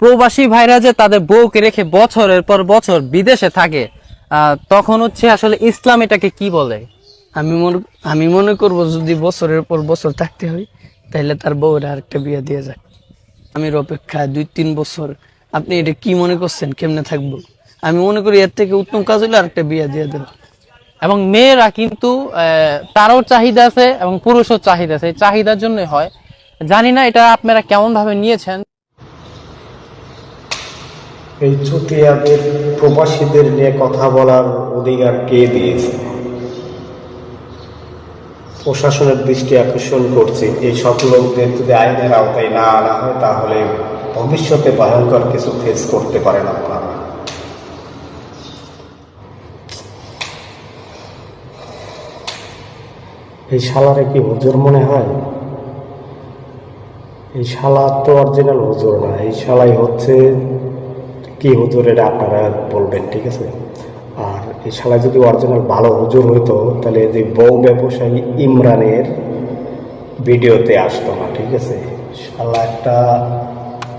প্রবাসী ভাইরা যে তাদের বউকে রেখে বছরের পর বছর বিদেশে থাকে তখন হচ্ছে আসলে ইসলাম এটাকে কি বলে? আমি মনে আমি মনে করব যদি বছরের পর বছর থাকতে হয় তাহলে তার বউয়ের আরেকটা বিয়ে দিয়ে যায় আমি অপেক্ষা দুই তিন বছর। আপনি এটা কি মনে করছেন? কেমনে থাকব? আমি মনে করি এর থেকে উত্তম কাজ হলে আরেকটা বিয়ে দিয়ে দেবো এবং মেয়েরা কিন্তু আহ, তারও চাহিদা আছে এবং পুরুষও চাহিদা আছে। চাহিদার জন্যই হয়। জানি না এটা আপনারা কেমন ভাবে নিয়েছেন। এই চুতিয়াদের প্রবাসীদের নিয়ে কথা বলার অধিকার কে দিয়েছে? প্রশাসনের দৃষ্টি আকর্ষণ করছে। এই সব লোকদের যদি আইনের আওতায় না আনা হয়, তাহলে ভবিষ্যতে ভয়ঙ্কর কিছু ফেস করতে পারেন আপনারা। এই শালারে কি হুজুর মনে হয়? এই শালা তো অরিজিনাল হুজুর না। এই শালাই হচ্ছে কি হুজুর এটা আপনারা বলবেন ঠিক আছে? আর এই শালা যদি অরিজিনাল ভালো হুজুর হইতো তাহলে যে বউ ব্যবসায়ী ইমরানের ভিডিওতে আসতো না ঠিক আছে? শালা একটা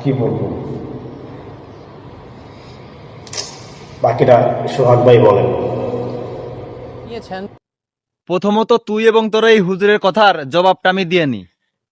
কি বলব? বাকিটা সোহাগ ভাই বলেন। প্রথমত তুই এবং তোর এই হুজুরের কথার জবাবটা আমি দিয়ে নি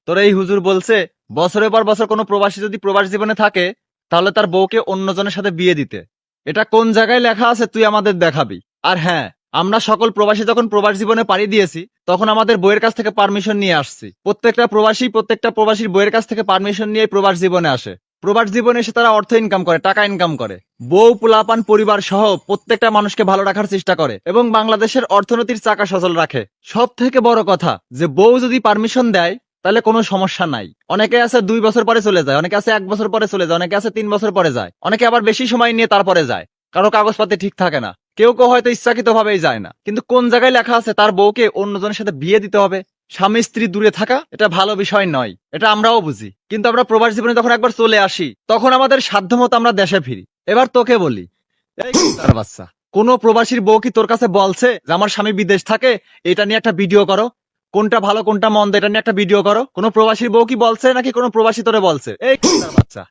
তোর এই হুজুর বলছে বছরের পর বছর কোনো প্রবাসী যদি প্রবাস জীবনে থাকে তাহলে তার বউকে অন্যজনের সাথে বিয়ে দিতে। এটা কোন জায়গায় লেখা আছে তুই আমাদের দেখাবি। আর হ্যাঁ আমরা সকল প্রবাসী যখন প্রবাস জীবনে পাড়ি দিয়েছি, তখন আমাদের বইয়ের কাছ থেকে পারমিশন নিয়ে আসছি। প্রত্যেকটা প্রবাসী প্রত্যেকটা প্রবাসীর বইয়ের কাছ থেকে পারমিশন নিয়ে প্রবাস জীবনে আসে। প্রবাস জীবনে এসে তারা অর্থ ইনকাম করে, টাকা ইনকাম করে। বউ, পোলাপান, পরিবার সহ প্রত্যেকটা মানুষকে ভালো রাখার চেষ্টা করে এবং বাংলাদেশের অর্থনীতির চাকা সচল রাখে। সব থেকে বড় কথা যে বউ যদি পারমিশন দেয় তাহলে কোনো সমস্যা নাই। অনেকে আছে দুই বছর পরে চলে যায়, অনেকে আছে এক বছর পরে চলে যায়, অনেকে আছে তিন বছর পরে যায়, অনেকে আবার বেশি সময় নিয়ে তারপরে যায়। কারও কাগজপাতি ঠিক থাকে না। কেউ কেউ হয়তো ইচ্ছাকৃত ভাবেই যায় না। কিন্তু কোন জায়গায় লেখা আছে তার বউকে অন্যজনের সাথে বিয়ে দিতে হবে, স্বামী স্ত্রী দূরে থাকা, এটা ভালো বিষয় নয়। এটা আমরাও বুঝি। কিন্তু আমরা প্রবাস জীবনে যখন একবার চলে আসি, তখন আমাদের সাধ্যমতো আমরা দেশে ফিরি। এবার তোকে বলি তার বাচ্চা, কোন প্রবাসীর বউ কি তোর কাছে বলছে যে, আমার স্বামী বিদেশ থাকে, এটা নিয়ে একটা ভিডিও করো কোনটা ভালো কোনটা মন্দ এটা নিয়ে একটা ভিডিও করো। কোন প্রবাসীর বউ কি বলছে নাকি কোনো প্রবাসী তোরে বলছে? এই বাচ্চা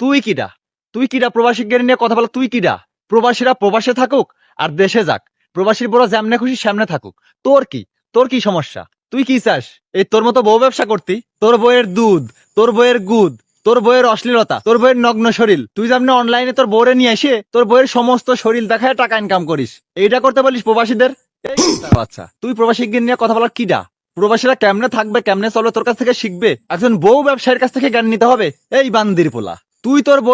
তুই কিডা? তুই কিডা প্রবাসী নিয়ে কথা বলো তুই কিডা? প্রবাসীরা প্রবাসে থাকুক আর দেশে যাক। প্রবাসীর বড় যেমনে খুশি সামনে থাকুক। তোর কি? তোর কি সমস্যা? তুই কি চাস? এই তোর মতো বউ ব্যবসা করতি? তোর বইয়ের দুধ তোর বইয়ের গুদ তোর বইয়ের অশ্লীলতা তোর বইয়ের নগ্ন শরীর। তুই যেমনি অনলাইনে তোর বউরে নিয়ে এসে তোর বইয়ের সমস্ত শরীর দেখায় টাকা ইনকাম করিস। এইটা করতে বলিস প্রবাসীদের? এই আচ্ছা তুই প্রবাসী নিয়ে কথা বলার কিডা? প্রবাসীরা কেমনে থাকবে, কেমনে চলবে তোর কাছ থেকে শিখবে? একজন বউ ব্যবসায়ীর কাছ থেকে জ্ঞান নিতে হবে। এই বান্দির পোলা, তুই তোর বই